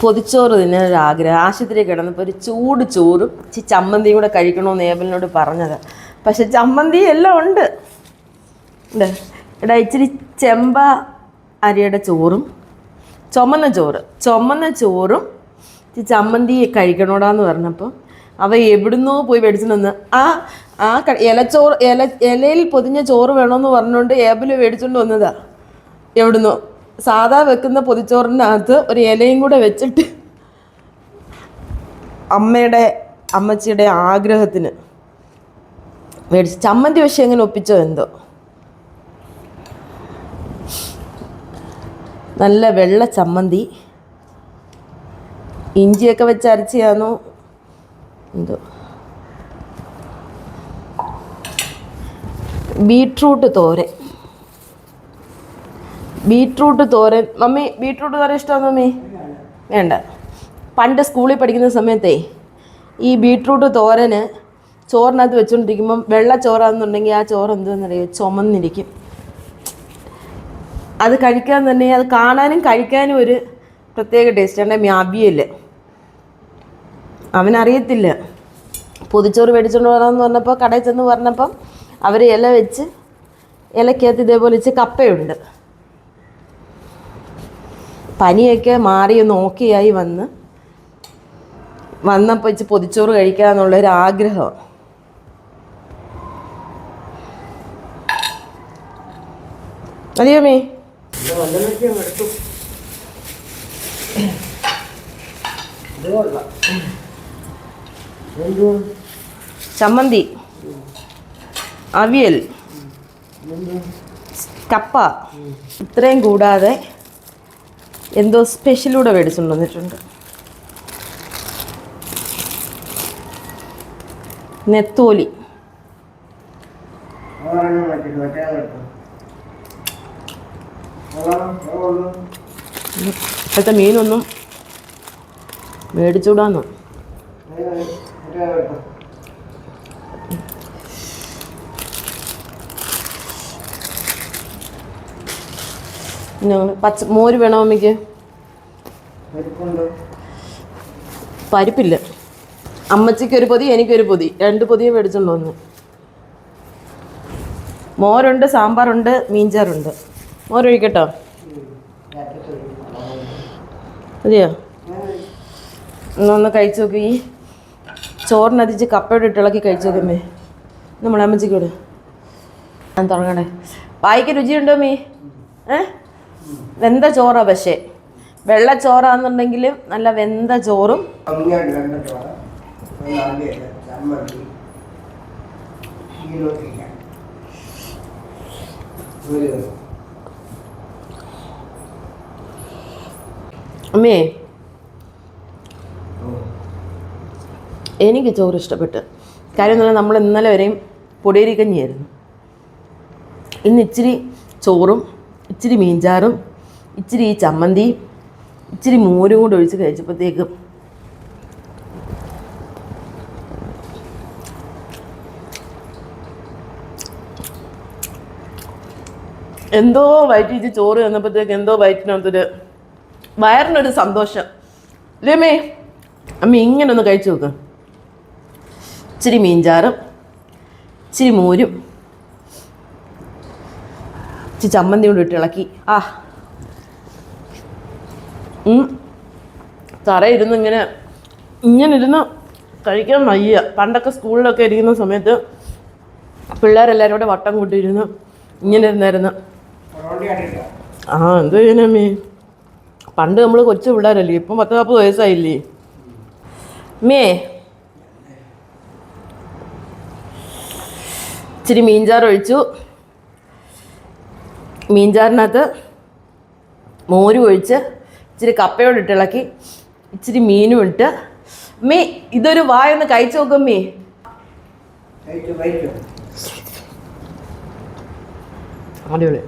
പൊതിച്ചോറ് തിന്നാനൊരു ആഗ്രഹം ആശുപത്രി കിടന്നപ്പോൾ ഒരു ചൂട് ചോറും ഇച്ചി ചമ്മന്തിയും കൂടെ കഴിക്കണമെന്ന് ഏബലിനോട് പറഞ്ഞത്. പക്ഷെ ചമ്മന്തി എല്ലാം ഉണ്ട്. എടാ ഇച്ചിരി ചെമ്പ അരിയുടെ ചോറും ചുമന്ന ചോറ് ചുമന്ന ചോറും ചമ്മന്തി കഴിക്കണോടാന്ന് പറഞ്ഞപ്പോൾ അവ എവിടുന്നോ പോയി മേടിച്ചു നിന്ന് ആ ആ ഇലച്ചോറ് ഇല ഇലയിൽ പൊതിഞ്ഞ ചോറ് വേണമെന്ന് പറഞ്ഞുകൊണ്ട് ഏബിൽ മേടിച്ചുകൊണ്ട് വന്നതാ. എവിടുന്നോ? സാധാ വെക്കുന്ന പൊതിച്ചോറിനകത്ത് ഒരു ഇലയും കൂടെ വെച്ചിട്ട് അമ്മയുടെ അമ്മച്ചിയുടെ ആഗ്രഹത്തിന് മേടിച്ച്. ചമ്മന്തി പക്ഷെ എങ്ങനെ ഒപ്പിച്ചോ എന്തോ? നല്ല വെള്ള ചമ്മന്തി. ഇഞ്ചിയൊക്കെ വെച്ച് അരച്ചാന്നോ എന്തോ? ബീട്രൂട്ട് തോരൻ. ബീട്രൂട്ട് തോരൻ. മമ്മി ബീട്രൂട്ട് തോരൻ ഇഷ്ടമാണ് മമ്മി? വേണ്ട. പണ്ട് സ്കൂളിൽ പഠിക്കുന്ന സമയത്തെ ഈ ബീട്രൂട്ട് തോരന് ചോറിനകത്ത് വെച്ചുകൊണ്ടിരിക്കുമ്പം വെള്ള ചോറാണെന്നുണ്ടെങ്കിൽ ആ ചോറ് എന്തെന്നറിയോ ചുമന്നിരിക്കും. അത് കഴിക്കാൻ തന്നെ അത് കാണാനും കഴിക്കാനും ഒരു പ്രത്യേക ടേസ്റ്റ് ഉണ്ട് മ്യാബിയല്ല അവനറിയത്തില്ല. പൊതിച്ചോറ് മേടിച്ചുകൊണ്ട് വരാമെന്ന് പറഞ്ഞപ്പോൾ കടയിൽ ചെന്ന് പറഞ്ഞപ്പം അവർ ഇല വെച്ച് ഇലക്കകത്ത് ഇതേപോലെ വെച്ച് കപ്പയുണ്ട്. പനിയൊക്കെ മാറി ഒന്ന് ഓക്കെയായി വന്ന് വന്നപ്പോൾ വെച്ച് പൊതിച്ചോറ് കഴിക്കാന്നുള്ളൊരു ആഗ്രഹം. അതെയോ മേ ചമ്മന്തി. അവിയൽ. കപ്പ. ഇത്രയും കൂടാതെ എന്തോ സ്പെഷ്യലൂടെ മേടിച്ചുകൊണ്ട് വന്നിട്ടുണ്ട്. നെത്തോലി. ഇപ്പോഴത്തെ മീനൊന്നും മേടിച്ചുകൂടാന്നോ? ഞങ്ങൾ പച്ച മോര് വേണോ അമ്മയ്ക്ക്? പരിപ്പില്ല. അമ്മച്ചിക്ക് ഒരു പൊതി എനിക്കൊരു പൊതി. രണ്ട് പൊതിയെ മേടിച്ചുണ്ടോന്ന് വന്നു. മോരുണ്ട് സാമ്പാറുണ്ട് മീൻചാറുണ്ട്. മോരൊഴിക്കട്ടോ? അതെയോ ഒന്ന് കഴിച്ചു നോക്കി. ഈ ചോറിനതിച്ച് കപ്പയുടെ ഇട്ടിളക്കി കഴിച്ചു നോക്കമ്മേ നമ്മളെ അമ്മച്ചിക്കോട് ഞാൻ തുടങ്ങണേ വായിക്ക് രുചിയുണ്ടോ മീ ഏ? വെന്ത ചോറാ പക്ഷേ. വെള്ള ചോറാന്നുണ്ടെങ്കിലും നല്ല വെന്ത ചോറും. അമ്മേ. എനിക്ക് ചോറ് ഇഷ്ടപ്പെട്ട്. കാര്യം എന്ന് നമ്മൾ ഇന്നലെ വരെയും പൊടിയരി കഞ്ഞിയായിരുന്നു ഇന്ന് ഇച്ചിരി ചോറും ഇച്ചിരി മീൻചാറും ഇച്ചിരി ഈ ചമ്മന്തി ഇച്ചിരി മോരും കൂടെ ഒഴിച്ച് കഴിച്ചപ്പോഴത്തേക്കും എന്തോ വയറ്റിച്ച് ചോറ് തന്നപ്പോഴത്തേക്ക് എന്തോ വയറ്റിനകത്തൊരു വയറിനൊരു സന്തോഷം. രമേ അമ്മ ഇങ്ങനെ ഒന്ന് കഴിച്ചു നോക്ക്. ഇച്ചിരി മീൻചാറും ഇച്ചിരി മോരും ഇച്ചിരി ചമ്മന്തി കൊണ്ട് ഇട്ട് ഇളക്കി. ആ. തറയിരുന്ന് ഇങ്ങനെ ഇങ്ങനെ ഇരുന്ന് കഴിക്കാൻ വയ്യ. പണ്ടൊക്കെ സ്കൂളിലൊക്കെ ഇരിക്കുന്ന സമയത്ത് പിള്ളേരെല്ലാവരും കൂടെ വട്ടം കൂട്ടിയിരുന്ന് ഇങ്ങനെ ഇരുന്നായിരുന്നു ആ എന്തോ ചെയ്യാനമ്മേ പണ്ട് നമ്മൾ കൊച്ചു പിള്ളേരല്ലേ ഇപ്പം പത്ത് നാൽപ്പത് വയസ്സായില്ലേ? മേ ഇച്ചിരി മീൻചാറ് ഒഴിച്ചു. മീൻചാറിനകത്ത് മോരും ഒഴിച്ച് ഇച്ചിരി കപ്പയോട് ഇട്ട് ഇളക്കി ഇച്ചിരി മീനും ഇട്ട്. മീ ഇതൊരു വായൊന്ന് കഴിച്ചു നോക്കും മീ അടിപൊളി.